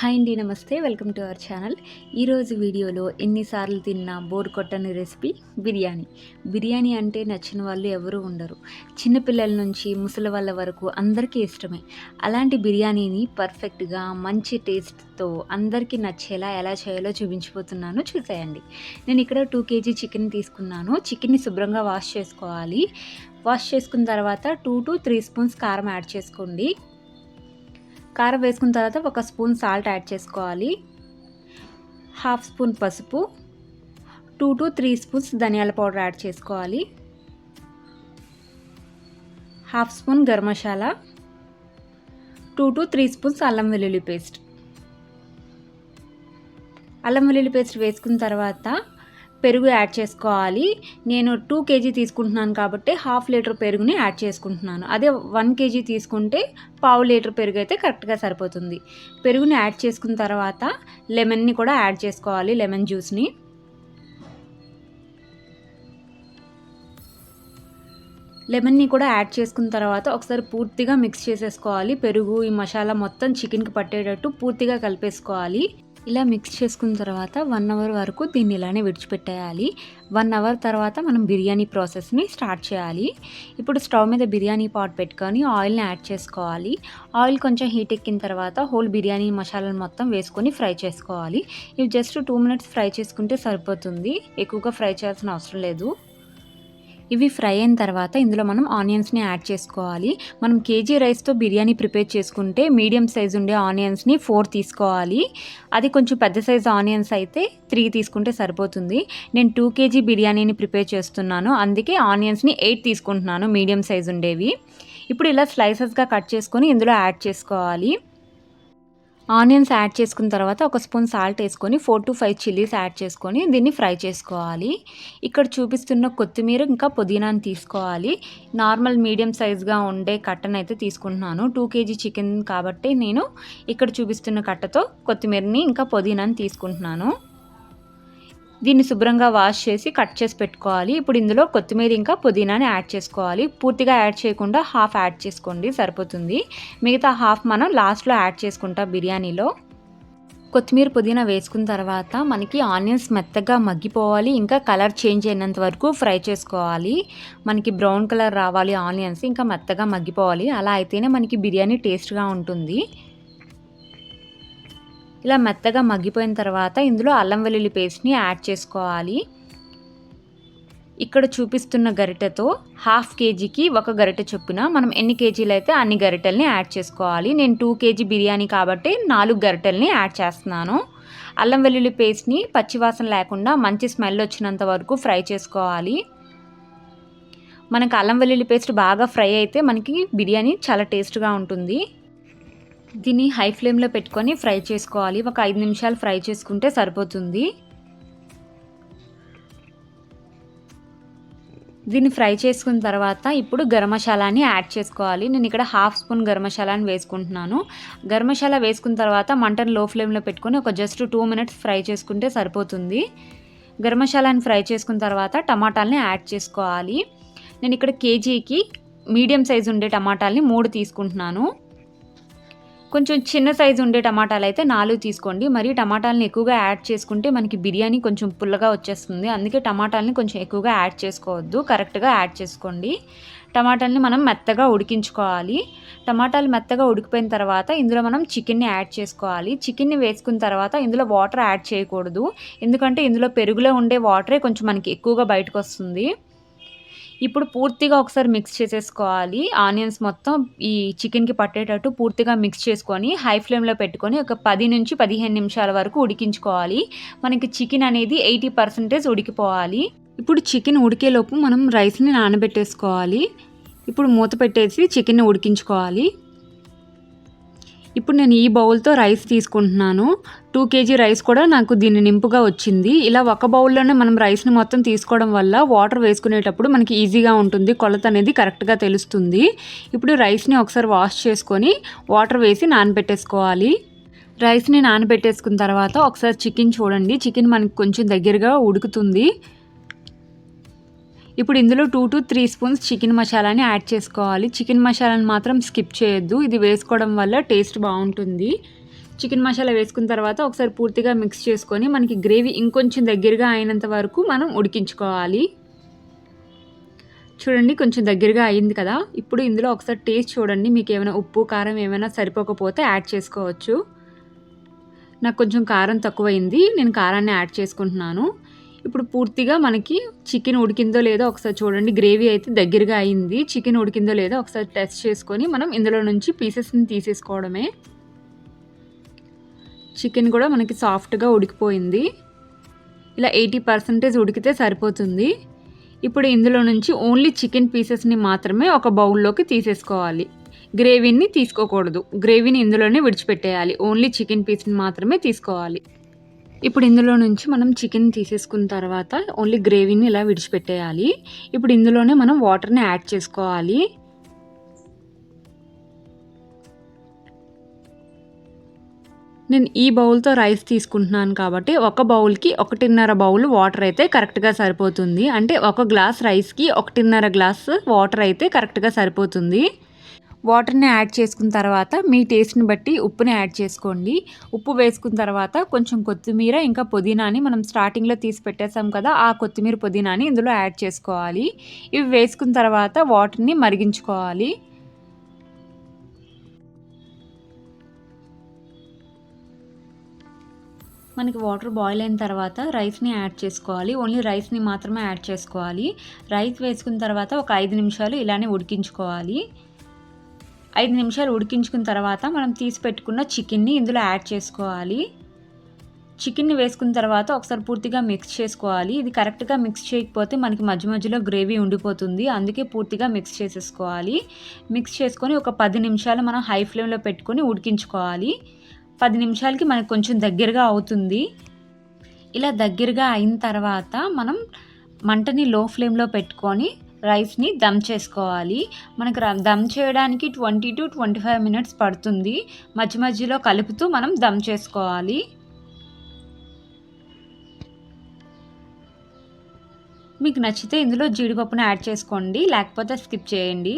Hi అండి నమస్తే. Welcome to our channel. ఈరోజు వీడియోలో ఎన్నిసార్లు తిన్నా బోర్ కొట్టని రెసిపీ బిర్యానీ. బిర్యానీ అంటే నచ్చిన వాళ్ళు ఎవరూ ఉండరు. చిన్నపిల్లల నుంచి ముసలి వాళ్ళ వరకు అందరికీ ఇష్టమే. అలాంటి బిర్యానీని పర్ఫెక్ట్గా మంచి టేస్ట్తో అందరికీ నచ్చేలా ఎలా చేయాలో చూపించిపోతున్నాను. చూసేయండి. నేను ఇక్కడ టూ కేజీ చికెన్ తీసుకున్నాను. చికెన్ని శుభ్రంగా వాష్ చేసుకోవాలి. వాష్ చేసుకున్న తర్వాత టూ టు త్రీ స్పూన్స్ కారం యాడ్ చేసుకోండి. కారం వేసుకున్న తర్వాత ఒక స్పూన్ సాల్ట్ యాడ్ చేసుకోవాలి. హాఫ్ స్పూన్ పసుపు టూ టు త్రీ స్పూన్స్ ధనియాల పౌడర్ యాడ్ చేసుకోవాలి. Half spoon garam masala two to three spoons అల్లం వెల్లుల్లి పేస్ట్. అల్లం వెల్లుల్లి పేస్ట్ వేసుకున్న తర్వాత పెరుగు యాడ్ చేసుకోవాలి. నేను టూ కేజీ తీసుకుంటున్నాను కాబట్టి హాఫ్ లీటర్ పెరుగుని యాడ్ చేసుకుంటున్నాను. అదే వన్ కేజీ తీసుకుంటే పావు లీటర్ పెరుగు అయితే కరెక్ట్గా సరిపోతుంది. పెరుగుని యాడ్ చేసుకున్న తర్వాత లెమన్ని కూడా యాడ్ చేసుకోవాలి లెమన్ జ్యూస్ని. లెమన్ని కూడా యాడ్ చేసుకున్న తర్వాత ఒకసారి పూర్తిగా మిక్స్ చేసేసుకోవాలి. పెరుగు ఈ మసాలా మొత్తం చికెన్కి పట్టేటట్టు పూర్తిగా కలిపేసుకోవాలి. ఇలా మిక్స్ చేసుకున్న తర్వాత వన్ అవర్ వరకు దీన్ని ఇలానే విడిచిపెట్టేయాలి. వన్ అవర్ తర్వాత మనం బిర్యానీ ప్రాసెస్ని స్టార్ట్ చేయాలి. ఇప్పుడు స్టవ్ మీద బిర్యానీ పాట్ పెట్టుకొని ఆయిల్ని యాడ్ చేసుకోవాలి. ఆయిల్ కొంచెం హీట్ ఎక్కిన తర్వాత హోల్ బిర్యానీ మసాలాను మొత్తం వేసుకొని ఫ్రై చేసుకోవాలి. ఇవి జస్ట్ టూ మినిట్స్ ఫ్రై చేసుకుంటే సరిపోతుంది. ఎక్కువగా ఫ్రై చేయాల్సిన అవసరం లేదు. ఇవి ఫ్రై అయిన తర్వాత ఇందులో మనం ఆనియన్స్ని యాడ్ చేసుకోవాలి. మనం కేజీ రైస్తో బిర్యానీ ప్రిపేర్ చేసుకుంటే మీడియం సైజ్ ఉండే ఆనియన్స్ని ఫోర్ తీసుకోవాలి. అది కొంచెం పెద్ద సైజ్ ఆనియన్స్ అయితే త్రీ తీసుకుంటే సరిపోతుంది. నేను టూ కేజీ బిర్యానీని ప్రిపేర్ చేస్తున్నాను. అందుకే ఆనియన్స్ని ఎయిట్ తీసుకుంటున్నాను మీడియం సైజ్ ఉండేవి. ఇప్పుడు ఇలా స్లైసెస్గా కట్ చేసుకొని ఇందులో యాడ్ చేసుకోవాలి. ఆనియన్స్ యాడ్ చేసుకున్న తర్వాత ఒక స్పూన్ సాల్ట్ వేసుకొని four to five chillies add చేసుకొని దీన్ని ఫ్రై చేసుకోవాలి. ఇక్కడ చూపిస్తున్న కొత్తిమీర ఇంకా పుదీనాని తీసుకోవాలి. నార్మల్ మీడియం సైజ్గా ఉండే కట్టను అయితే తీసుకుంటున్నాను. టూ కేజీ చికెన్ కాబట్టి నేను ఇక్కడ చూపిస్తున్న కట్టతో కొత్తిమీరని ఇంకా పుదీనాని తీసుకుంటున్నాను. దీన్ని శుభ్రంగా వాష్ చేసి కట్ చేసి పెట్టుకోవాలి. ఇప్పుడు ఇందులో కొత్తిమీర ఇంకా పుదీనాని యాడ్ చేసుకోవాలి. పూర్తిగా యాడ్ చేయకుండా హాఫ్ యాడ్ చేసుకోండి సరిపోతుంది. మిగతా హాఫ్ మనం లాస్ట్లో యాడ్ చేసుకుంటాం బిర్యానీలో. కొత్తిమీర పుదీనా వేసుకున్న తర్వాత మనకి ఆనియన్స్ మెత్తగా మగ్గిపోవాలి. ఇంకా కలర్ చేంజ్ అయినంత వరకు ఫ్రై చేసుకోవాలి. మనకి బ్రౌన్ కలర్ రావాలి ఆనియన్స్ ఇంకా మెత్తగా మగ్గిపోవాలి. అలా అయితేనే మనకి బిర్యానీ టేస్ట్గా ఉంటుంది. ఇలా మెత్తగా మగ్గిపోయిన తర్వాత ఇందులో అల్లం వెల్లుల్లి పేస్ట్ని యాడ్ చేసుకోవాలి. ఇక్కడ చూపిస్తున్న గరిటెతో హాఫ్ కేజీకి ఒక గరిటె చొప్పున మనం ఎన్ని కేజీలు అయితే అన్ని గరిటెల్ని యాడ్ చేసుకోవాలి. నేను టూ కేజీ బిర్యానీ కాబట్టి నాలుగు గరిటెల్ని యాడ్ చేస్తున్నాను. అల్లం వెల్లుల్లి పేస్ట్ని పచ్చివాసన లేకుండా మంచి స్మెల్ వచ్చినంత వరకు ఫ్రై చేసుకోవాలి. మనకు అల్లం వెల్లుల్లి పేస్ట్ బాగా ఫ్రై అయితే మనకి బిర్యానీ చాలా టేస్ట్గా ఉంటుంది. దీన్ని హై ఫ్లేమ్లో పెట్టుకొని ఫ్రై చేసుకోవాలి. ఒక ఐదు నిమిషాలు ఫ్రై చేసుకుంటే సరిపోతుంది. దీన్ని ఫ్రై చేసుకున్న తర్వాత ఇప్పుడు గరం మసాలాని యాడ్ చేసుకోవాలి. నేను ఇక్కడ హాఫ్ స్పూన్ గరం మసాలాని వేసుకుంటున్నాను. గరం మసాలా వేసుకున్న తర్వాత మంటను లో ఫ్లేమ్లో పెట్టుకొని ఒక జస్ట్ టూ మినిట్స్ ఫ్రై చేసుకుంటే సరిపోతుంది. గరం మసాలాని ఫ్రై చేసుకున్న తర్వాత టమాటాలని యాడ్ చేసుకోవాలి. నేను ఇక్కడ కేజీకి మీడియం సైజు ఉండే టమాటాలని మూడు తీసుకుంటున్నాను. కొంచెం చిన్న సైజు ఉండే టమాటాలు అయితే నాలుగు తీసుకోండి. మరి టమాటాలను ఎక్కువగా యాడ్ చేసుకుంటే మనకి బిర్యానీ కొంచెం పుల్లగా వచ్చేస్తుంది. అందుకే టమాటాలని కొంచెం ఎక్కువగా యాడ్ చేసుకోవద్దు. కరెక్ట్గా యాడ్ చేసుకోండి. టమాటాలని మనం మెత్తగా ఉడికించుకోవాలి. టమాటాలు మెత్తగా ఉడికిపోయిన తర్వాత ఇందులో మనం చికెన్ని యాడ్ చేసుకోవాలి. చికెన్ని వేసుకున్న తర్వాత ఇందులో వాటర్ యాడ్ చేయకూడదు. ఎందుకంటే ఇందులో పెరుగులో ఉండే వాటరే కొంచెం మనకి ఎక్కువగా బయటకు వస్తుంది. ఇప్పుడు పూర్తిగా ఒకసారి మిక్స్ చేసేసుకోవాలి. ఆనియన్స్ మొత్తం ఈ చికెన్కి పట్టేటట్టు పూర్తిగా మిక్స్ చేసుకొని హై ఫ్లేమ్లో పెట్టుకొని ఒక పది నుంచి పదిహేను నిమిషాల వరకు ఉడికించుకోవాలి. మనకి చికెన్ అనేది ఎయిటీ పర్సెంటేజ్ ఉడికిపోవాలి. ఇప్పుడు చికెన్ ఉడికేలోపు మనం రైస్ని నానబెట్టేసుకోవాలి. ఇప్పుడు మూత పెట్టేసి చికెన్ని ఉడికించుకోవాలి. ఇప్పుడు నేను ఈ బౌల్తో రైస్ తీసుకుంటున్నాను. టూ కేజీ రైస్ కూడా నాకు దీన్ని నింపుగా వచ్చింది. ఇలా ఒక బౌల్లోనే మనం రైస్ని మొత్తం తీసుకోవడం వల్ల వాటర్ వేసుకునేటప్పుడు మనకి ఈజీగా ఉంటుంది. కొలత అనేది కరెక్ట్గా తెలుస్తుంది. ఇప్పుడు రైస్ని ఒకసారి వాష్ చేసుకొని వాటర్ వేసి నానబెట్టేసుకోవాలి. రైస్ని నానబెట్టేసుకున్న తర్వాత ఒకసారి చికెన్ చూడండి. చికెన్ మనకి కొంచెం దగ్గరగా ఉడుకుతుంది. ఇప్పుడు ఇందులో two to three spoons chicken మసాలాని యాడ్ చేసుకోవాలి. చికెన్ మసాలాని మాత్రం స్కిప్ చేయొద్దు. ఇది వేసుకోవడం వల్ల టేస్ట్ బాగుంటుంది. చికెన్ మసాలా వేసుకున్న తర్వాత ఒకసారి పూర్తిగా మిక్స్ చేసుకొని మనకి గ్రేవీ ఇంకొంచెం దగ్గరగా అయినంత వరకు మనం ఉడికించుకోవాలి. చూడండి కొంచెం దగ్గరగా అయింది కదా. ఇప్పుడు ఇందులో ఒకసారి టేస్ట్ చూడండి. మీకు ఏమైనా ఉప్పు కారం ఏమైనా సరిపోకపోతే యాడ్ చేసుకోవచ్చు. నాకు కొంచెం కారం తక్కువైంది. నేను కారాన్ని యాడ్ చేసుకుంటున్నాను. ఇప్పుడు పూర్తిగా మనకి చికెన్ ఉడికిందో లేదో ఒకసారి చూడండి. గ్రేవీ అయితే దగ్గరగా అయింది. చికెన్ ఉడికిందో లేదో ఒకసారి టెస్ట్ చేసుకొని మనం ఇందులో నుంచి పీసెస్ని తీసేసుకోవడమే. చికెన్ కూడా మనకి సాఫ్ట్గా ఉడికిపోయింది. ఇలా ఎయిటీ పర్సెంటేజ్ ఉడికితే సరిపోతుంది. ఇప్పుడు ఇందులో నుంచి ఓన్లీ చికెన్ పీసెస్ని మాత్రమే ఒక బౌల్లోకి తీసేసుకోవాలి. గ్రేవీని తీసుకోకూడదు. గ్రేవీని ఇందులోనే విడిచిపెట్టేయాలి. ఓన్లీ చికెన్ పీస్ని మాత్రమే తీసుకోవాలి. ఇప్పుడు ఇందులో నుంచి మనం చికెన్ తీసేసుకున్న తర్వాత ఓన్లీ గ్రేవీని ఇలా విడిచిపెట్టేయాలి. ఇప్పుడు ఇందులోనే మనం వాటర్ని యాడ్ చేసుకోవాలి. నేను ఈ బౌల్తో రైస్ తీసుకుంటున్నాను కాబట్టి ఒక బౌల్కి ఒకటిన్నర బౌల్ వాటర్ అయితే కరెక్ట్గా సరిపోతుంది. అంటే ఒక గ్లాస్ రైస్కి ఒకటిన్నర గ్లాస్ వాటర్ అయితే కరెక్ట్గా సరిపోతుంది. వాటర్ని యాడ్ చేసుకున్న తర్వాత మీ టేస్ట్ని బట్టి ఉప్పుని యాడ్ చేసుకోండి. ఉప్పు వేసుకున్న తర్వాత కొంచెం కొత్తిమీర ఇంకా పుదీనాని మనం స్టార్టింగ్లో తీసి పెట్టేసాం కదా ఆ కొత్తిమీర పుదీనాని ఇందులో యాడ్ చేసుకోవాలి. ఇవి వేసుకున్న తర్వాత వాటర్ని మరిగించుకోవాలి. మనకి వాటర్ బాయిల్ అయిన తర్వాత రైస్ని యాడ్ చేసుకోవాలి. ఓన్లీ రైస్ని మాత్రమే యాడ్ చేసుకోవాలి. రైస్ వేసుకున్న తర్వాత ఒక ఐదు నిమిషాలు ఇలానే ఉడికించుకోవాలి. ఐదు నిమిషాలు ఉడికించుకున్న తర్వాత మనం తీసి పెట్టుకున్న చికెన్ని ఇందులో యాడ్ చేసుకోవాలి. చికెన్ని వేసుకున్న తర్వాత ఒకసారి పూర్తిగా మిక్స్ చేసుకోవాలి. ఇది కరెక్ట్గా మిక్స్ చేయకపోతే మనకి మధ్య మధ్యలో గ్రేవీ ఉండిపోతుంది. అందుకే పూర్తిగా మిక్స్ చేసేసుకోవాలి. మిక్స్ చేసుకొని ఒక పది నిమిషాలు మనం హై ఫ్లేమ్లో పెట్టుకొని ఉడికించుకోవాలి. పది నిమిషాలకి మనకు కొంచెం దగ్గరగా అవుతుంది. ఇలా దగ్గరగా అయిన తర్వాత మనం మంటని లో ఫ్లేమ్లో పెట్టుకొని రైస్ని దమ్ చేసుకోవాలి. మనకు దమ్ చేయడానికి twenty to twenty five minutes పడుతుంది. మధ్య మధ్యలో కలుపుతూ మనం దమ్ చేసుకోవాలి. మీకు నచ్చితే ఇందులో జీడిపప్పును యాడ్ చేసుకోండి. లేకపోతే స్కిప్ చేయండి.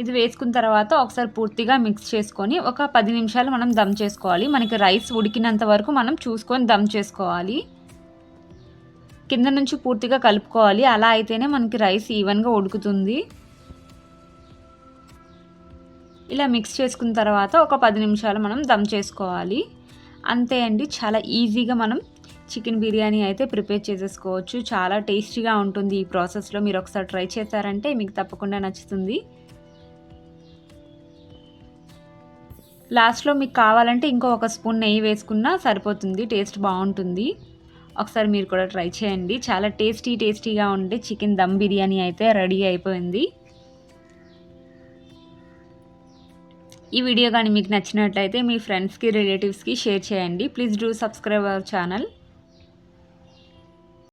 ఇది వేసుకున్న తర్వాత ఒకసారి పూర్తిగా మిక్స్ చేసుకొని ఒక పది నిమిషాలు మనం దమ్ చేసుకోవాలి. మనకి రైస్ ఉడికినంత వరకు మనం చూసుకొని దమ్ చేసుకోవాలి. కింద నుంచి పూర్తిగా కలుపుకోవాలి. అలా అయితేనే మనకి రైస్ ఈవెన్గా ఉడుకుతుంది. ఇలా మిక్స్ చేసుకున్న తర్వాత ఒక పది నిమిషాలు మనం దమ్ చేసుకోవాలి. అంతే అండి. చాలా ఈజీగా మనం చికెన్ బిర్యానీ అయితే ప్రిపేర్ చేసేసుకోవచ్చు. చాలా టేస్టీగా ఉంటుంది ఈ ప్రాసెస్లో మీరు ఒకసారి ట్రై చేశారంటే మీకు తప్పకుండా నచ్చుతుంది. లాస్ట్లో మీకు కావాలంటే ఇంకో ఒక స్పూన్ నెయ్యి వేసుకున్నా సరిపోతుంది. టేస్ట్ బాగుంటుంది. ఒకసారి మీరు కూడా ట్రై చేయండి. చాలా టేస్టీ టేస్టీగా ఉండే చికెన్ దమ్ బిర్యానీ అయితే రెడీ అయిపోయింది. ఈ వీడియో కానీ మీకు నచ్చినట్లయితే మీ ఫ్రెండ్స్కి రిలేటివ్స్కి షేర్ చేయండి. Please do subscribe our channel